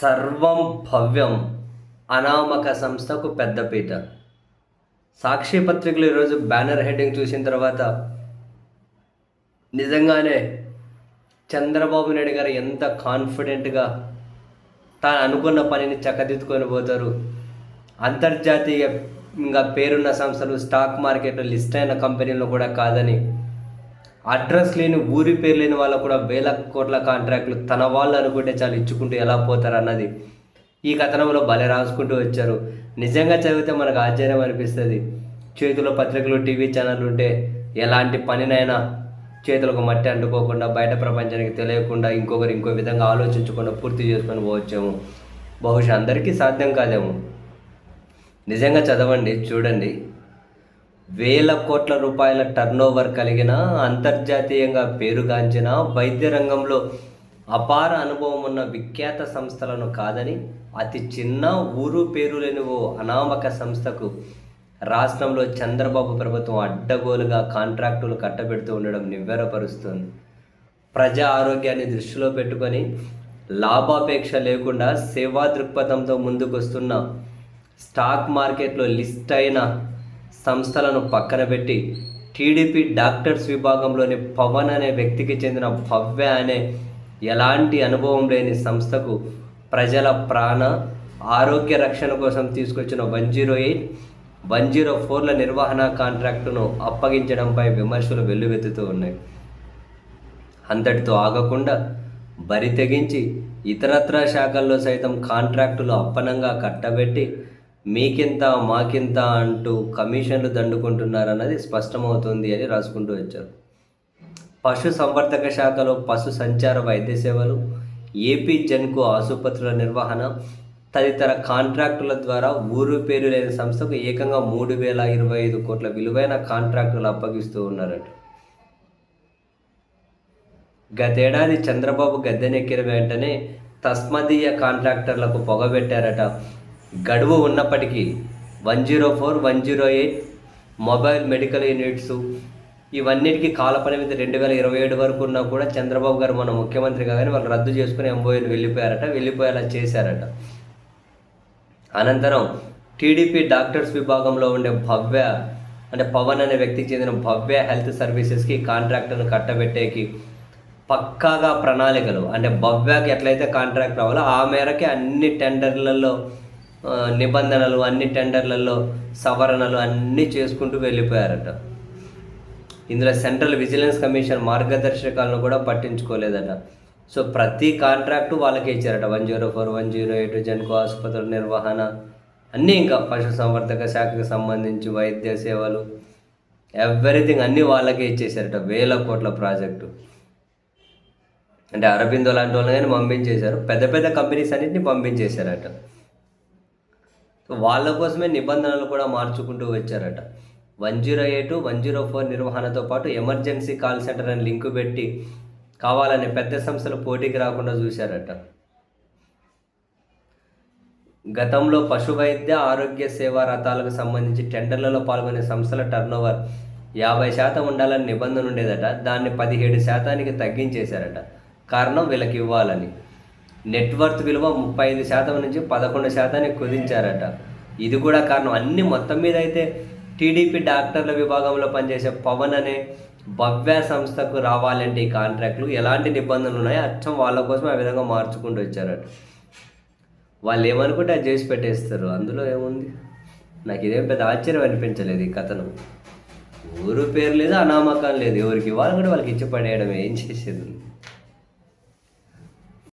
సర్వం భవ్యం. అనామక సంస్థకు పెద్దపీట సాక్షి పత్రికలు ఈరోజు బ్యానర్ హెడ్డింగ్ చూసిన తర్వాత నిజంగానే చంద్రబాబు నాయుడు గారు ఎంత కాన్ఫిడెంట్గా తాను అనుకున్న పనిని చక్కదిద్దుకొని పోతారు. అంతర్జాతీయంగా పేరున్న సంస్థలు స్టాక్ మార్కెట్లో లిస్ట్ అయిన కంపెనీలు కూడా కాదని అడ్రస్ లేని ఊరి పేరు లేని వాళ్ళకు కూడా వేల కోట్ల కాంట్రాక్టులు తన వాళ్ళు అనుకుంటే చాలు ఇచ్చుకుంటూ ఎలా పోతారు అన్నది ఈ కథనంలో భలే రాసుకుంటూ వచ్చారు. నిజంగా చదివితే మనకు ఆశ్చర్యం అనిపిస్తుంది. చేతిలో పత్రికలు టీవీ ఛానల్ ఉంటే ఎలాంటి పనినైనా చేతులకు మట్టి అంటుకోకుండా బయట ప్రపంచానికి తెలియకుండా ఇంకొకరు ఇంకో విధంగా ఆలోచించకుండా పూర్తి చేసుకొని పోవచ్చేమో. బహుశా అందరికీ సాధ్యం కాదేమో. నిజంగా చదవండి చూడండి. వేల కోట్ల రూపాయల టర్నోవర్ కలిగిన అంతర్జాతీయంగా పేరుగాంచిన వైద్య రంగంలో అపార అనుభవం ఉన్న విఖ్యాత సంస్థలను కాదని అతి చిన్న ఊరు పేరు లేని ఓ అనామక సంస్థకు రాష్ట్రంలో చంద్రబాబు ప్రభుత్వం అడ్డగోలుగా కాంట్రాక్టులు కట్టబెడుతూ ఉండడం నివ్వెరపరుస్తుంది. ప్రజా ఆరోగ్యాన్ని దృష్టిలో పెట్టుకొని లాభాపేక్ష లేకుండా సేవా దృక్పథంతో ముందుకొస్తున్న స్టాక్ మార్కెట్లో లిస్ట్ అయిన సంస్థలను పక్కన పెట్టి టీడీపీ డాక్టర్స్ విభాగంలోని పవన్ అనే వ్యక్తికి చెందిన భవ్య అనే ఎలాంటి అనుభవం లేని సంస్థకు ప్రజల ప్రాణ ఆరోగ్య రక్షణ కోసం తీసుకొచ్చిన one zero eight one zero ఫోర్ల నిర్వహణ కాంట్రాక్టును అప్పగించడంపై విమర్శలు వెల్లువెత్తుతూ ఉన్నాయి. అంతటితో ఆగకుండా బరి తెగించి ఇతరత్ర శాఖల్లో సైతం కాంట్రాక్టులు అప్పనంగా కట్టబెట్టి మీకింత మాకింత అంటూ కమిషన్లు దండుకుంటున్నారన్నది స్పష్టమవుతుంది అని రాసుకుంటూ వచ్చారు. పశు సంవర్ధక శాఖలో పశు సంచార వైద్య సేవలు ఏపీ జన్కు ఆసుపత్రుల నిర్వహణ తదితర కాంట్రాక్టుల ద్వారా ఊరు పేరు లేని సంస్థకు ఏకంగా మూడు వేల ఇరవై ఐదు కోట్ల విలువైన కాంట్రాక్టులు అప్పగిస్తూ ఉన్నారట. గతేడాది చంద్రబాబు గద్దెనెక్కిన వెంటనే తస్మదీయ కాంట్రాక్టర్లకు పొగబెట్టారట గడువు ఉన్నప్పటికీ one zero four one zero eight mobile medical units ఇవన్నిటికీ కాలపరిమితి రెండు వేల ఇరవై ఏడు వరకు ఉన్నా కూడా చంద్రబాబు గారు మన ముఖ్యమంత్రి కాగానే వాళ్ళు రద్దు చేసుకుని ఎంబోయిని వెళ్ళిపోయారట వెళ్ళిపోయేలా చేశారట. అనంతరం టీడీపీ డాక్టర్స్ విభాగంలో ఉండే భవ్య అంటే పవన్ అనే వ్యక్తికి చెందిన భవ్య హెల్త్ సర్వీసెస్కి కాంట్రాక్టర్ను కట్టబెట్టేకి పక్కాగా ప్రణాళికలు. అంటే భవ్యకి ఎట్లయితే కాంట్రాక్ట్ రావాలో ఆ మేరకే అన్ని టెండర్లలో నిబంధనలు అన్ని టెండర్లలో సవరణలు అన్నీ చేసుకుంటూ వెళ్ళిపోయారట. ఇందులో సెంట్రల్ విజిలెన్స్ కమిషన్ మార్గదర్శకాలను కూడా పట్టించుకోలేదట. సో ప్రతి కాంట్రాక్టు వాళ్ళకే ఇచ్చారట. One zero four one zero eight Genco ఆసుపత్రుల నిర్వహణ అన్నీ ఇంకా పశు సంవర్ధక శాఖకు సంబంధించి వైద్య సేవలు ఎవ్రీథింగ్ అన్నీ వాళ్ళకే ఇచ్చేసారట. వేల కోట్ల ప్రాజెక్టు. అంటే అరబిందో లాంటి వాళ్ళని కానీ పంపించేశారు. పెద్ద పెద్ద కంపెనీస్ అన్నింటినీ పంపించేశారట. సో వాళ్ళ కోసమే నిబంధనలు కూడా మార్చుకుంటూ వచ్చారట. One zero eight one zero four నిర్వహణతో పాటు ఎమర్జెన్సీ కాల్ సెంటర్ అని లింకు పెట్టి కావాలని పెద్ద సంస్థలు పోటీకి రాకుండా చూశారట. గతంలో పశు వైద్య ఆరోగ్య సేవా రథాలకు సంబంధించి టెండర్లలో పాల్గొనే సంస్థల టర్నోవర్ యాభై శాతం ఉండాలని నిబంధన ఉండేదట. దాన్ని పదిహేడు శాతానికి తగ్గించేశారట. కారణం వీళ్ళకి ఇవ్వాలని. నెట్వర్త్ విలువ ముప్పై ఐదు శాతం నుంచి పదకొండు శాతానికి కుదించారట. ఇది కూడా కారణం. అన్ని మొత్తం మీద అయితే టీడీపీ డాక్టర్ల విభాగంలో పనిచేసే పవన్ అనే భవ్య సంస్థకు రావాలంటే ఈ కాంట్రాక్ట్లు ఎలాంటి నిబంధనలు ఉన్నాయో అచ్చం వాళ్ళ కోసం ఆ విధంగా మార్చుకుంటూ వచ్చారట. వాళ్ళు ఏమనుకుంటే అది చేసి పెట్టేస్తారు. అందులో ఏముంది? నాకు ఇదేం పెద్ద ఆశ్చర్యం అనిపించలేదు ఈ కథను. ఊరు పేరు లేదు అనామకం లేదు. ఎవరికి ఇవ్వాలి కూడా వాళ్ళకి ఇచ్చి పడేయడం ఏం చేసేది?